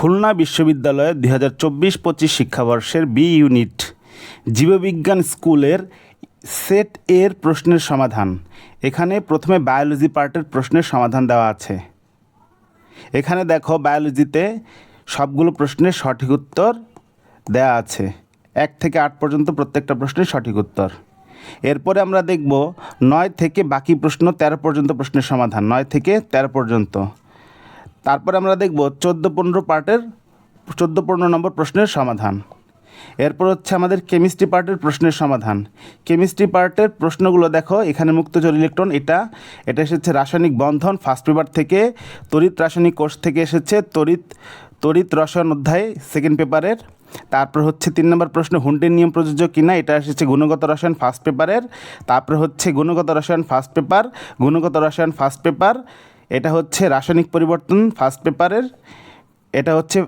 খুলনা বিশ্ববিদ্যালয়ে দুই হাজার চব্বিশ পঁচিশ শিক্ষাবর্ষের বি ইউনিট, জীববিজ্ঞান স্কুলের সেট এর প্রশ্নের সমাধান। এখানে প্রথমে বায়োলজি পার্টের প্রশ্নের সমাধান দেওয়া আছে। এখানে দেখো বায়োলজিতে সবগুলো প্রশ্নের সঠিক উত্তর দেওয়া আছে। এক থেকে আট পর্যন্ত প্রত্যেকটা প্রশ্নের সঠিক উত্তর। এরপরে আমরা দেখব নয় থেকে বাকি প্রশ্ন তেরো পর্যন্ত প্রশ্নের সমাধান। নয় থেকে তেরো পর্যন্ত। তারপরে আমরা দেখব চোদ্দ পনেরো পার্টের, চোদ্দ পনেরো নম্বর প্রশ্নের সমাধান। এরপর হচ্ছে আমাদের কেমিস্ট্রি পার্টের প্রশ্নের সমাধান। কেমিস্ট্রি পার্টের প্রশ্নগুলো দেখো, এখানে মুক্তজল ইলেকট্রন, এটা এটা এসেছে রাসায়নিক বন্ধন ফার্স্ট পেপার থেকে, তড়িৎ রাসায়নিক কোর্স থেকে এসেছে, তড়িৎ তড়িৎ রসায়ন অধ্যায় সেকেন্ড পেপারের তারপর হচ্ছে তিন নম্বর প্রশ্ন হুন্ডের নিয়ম প্রযোজ্য কিনা, এটা এসেছে গুণগত রসায়ন ফার্স্ট পেপারের তারপর হচ্ছে গুণগত রসায়ন ফার্স্ট পেপার গুণগত রসায়ন ফার্স্ট পেপার এটা হচ্ছে রাসায়নিক পরিবর্তন ফার্স্ট পেপারের এটা হচ্ছে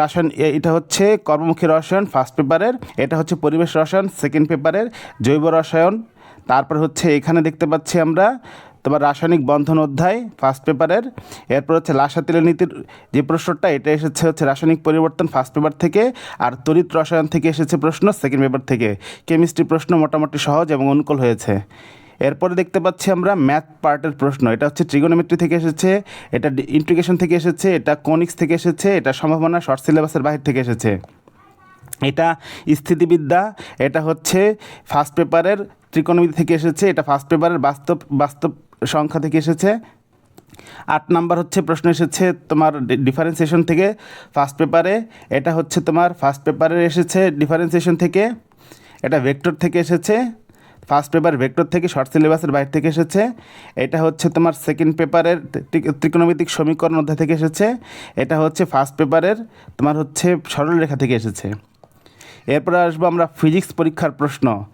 রাসায়ন, এটা হচ্ছে কর্মমুখী রসায়ন ফার্স্ট পেপারের এটা হচ্ছে পরিবেশ রসায়ন সেকেন্ড পেপারের জৈব রসায়ন। তারপর হচ্ছে এখানে দেখতে পাচ্ছি আমরা তোমার রাসায়নিক বন্ধন অধ্যায় ফার্স্ট পেপারের এরপর হচ্ছে লাসাতিলের নীতির যে প্রশ্নটা, এটা এসেছে হচ্ছে রাসায়নিক পরিবর্তন ফার্স্ট পেপার থেকে আর তড়িৎ রসায়ন থেকে এসেছে প্রশ্ন সেকেন্ড পেপার থেকে। কেমিস্ট্রি প্রশ্ন মোটামুটি সহজ এবং অনুকূল হয়েছে। এরপরে দেখতে পাচ্ছি আমরা ম্যাথ পার্টের প্রশ্ন। এটা হচ্ছে ট্রিগোনোমেট্রি থেকে এসেছে, এটা ইন্টিগ্রেশন থেকে এসেছে, এটা কনিক্স থেকে এসেছে, এটা সম্ভাবনা শর্ট সিলেবাসের বাহির থেকে এসেছে। এটা স্থিতিবিদ্যা, এটা হচ্ছে ফার্স্ট পেপারের ত্রিকোণমিতি থেকে এসেছে, এটা ফার্স্ট পেপারের বাস্তব বাস্তব সংখ্যা থেকে এসেছে। আট নাম্বার হচ্ছে প্রশ্ন এসেছে তোমার ডিফারেন্সিয়েশন থেকে ফার্স্ট পেপারে এটা হচ্ছে তোমার ফার্স্ট পেপারে এসেছে ডিফারেন্সিয়েশন থেকে, এটা ভেক্টর থেকে এসেছে। ফার্স্ট পেপার ভেক্টর থেকে শর্ট সিলেবাসের বাইরে থেকে এসেছে। এটা হচ্ছে তোমার সেকেন্ড পেপারের ত্রি- ত্রিকোণমিতিক সমীকরণ অধ্যায় থেকে এসেছে। এটা হচ্ছে ফার্স্ট পেপারের তোমার হচ্ছে সরলরেখা থেকে এসেছে। এরপরে আসব আমরা ফিজিক্স পরীক্ষার প্রশ্ন।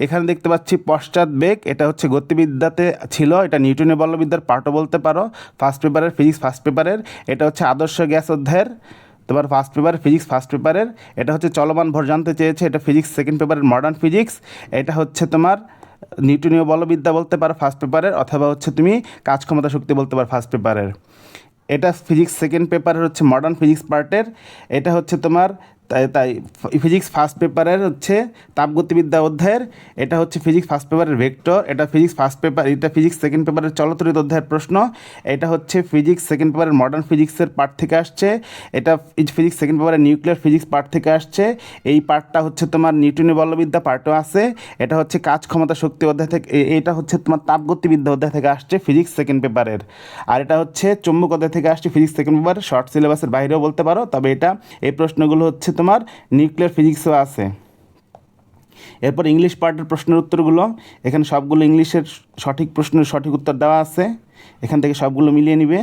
এখানে দেখতে পাচ্ছি পশ্চাৎ বেগ, এটা হচ্ছে গতিবিদ্যাতে ছিল, এটা নিউটনের বলবিদ্যার পার্টও বলতে পারো। ফার্স্ট পেপারের ফিজিক্স ফার্স্ট পেপারের এটা হচ্ছে আদর্শ গ্যাস অধ্যায়ের তোমার ফার্স্ট পেপার ফিজিক্স ফার্স্ট পেপারের এটা হচ্ছে চলমান ভর জানতে চেয়েছে, এটা ফিজিক্স সেকেন্ড পেপারের মডার্ন ফিজিক্স এটা হচ্ছে তোমার নিউটনীয় বলবিদ্যা বলতে পারো ফার্স্ট পেপারের অথবা হচ্ছে তুমি কাজ ক্ষমতা শক্তি বলতে পারো ফার্স্ট পেপারের এটা ফিজিক্স সেকেন্ড পেপারের হচ্ছে মডার্ন ফিজিক্স পার্টের এটা হচ্ছে তোমার তাই তাই ফিজিক্স ফার্স্ট পেপারের হচ্ছে তাপগতিবিদ্যা অধ্যায়ের, এটা হচ্ছে ফিজিক্স ফার্স্ট পেপারের ভেক্টর এটা ফিজিক্স ফার্স্ট পেপার এটা ফিজিক্স সেকেন্ড পেপারের চলতরিত অধ্যায়ের প্রশ্ন, এটা হচ্ছে ফিজিক্স সেকেন্ড পেপারের মডার্ন ফিজিক্সের পার্ট থেকে আসছে, এটা ফিজিক্স সেকেন্ড পেপারের নিউক্লিয়ার ফিজিক্স পার্ট থেকে আসছে, এই পার্টটা হচ্ছে তোমার নিউটনীয় বলবিদ্যা পার্টও আছে, এটা হচ্ছে কাজ ক্ষমতা শক্তি অধ্যায় থেকে এটা হচ্ছে তোমার তাপগতিবিদ্যা অধ্যায় থেকে আসছে ফিজিক্স সেকেন্ড পেপারের আর এটা হচ্ছে চুম্বক অধ্যায় থেকে আসছে ফিজিক্স সেকেন্ড পেপার শর্ট সিলেবাসের বাইরেও বলতে পারো, তবে এটা, এই প্রশ্নগুলো হচ্ছে তোমার নিউক্লিয়ার ফিজিক্সও আছে। এরপর ইংলিশ পার্টের প্রশ্নের উত্তরগুলো, এখানে সবগুলো ইংলিশের সঠিক প্রশ্নের সঠিক উত্তর দেওয়া আছে। এখান থেকে সবগুলো মিলিয়ে নিবে।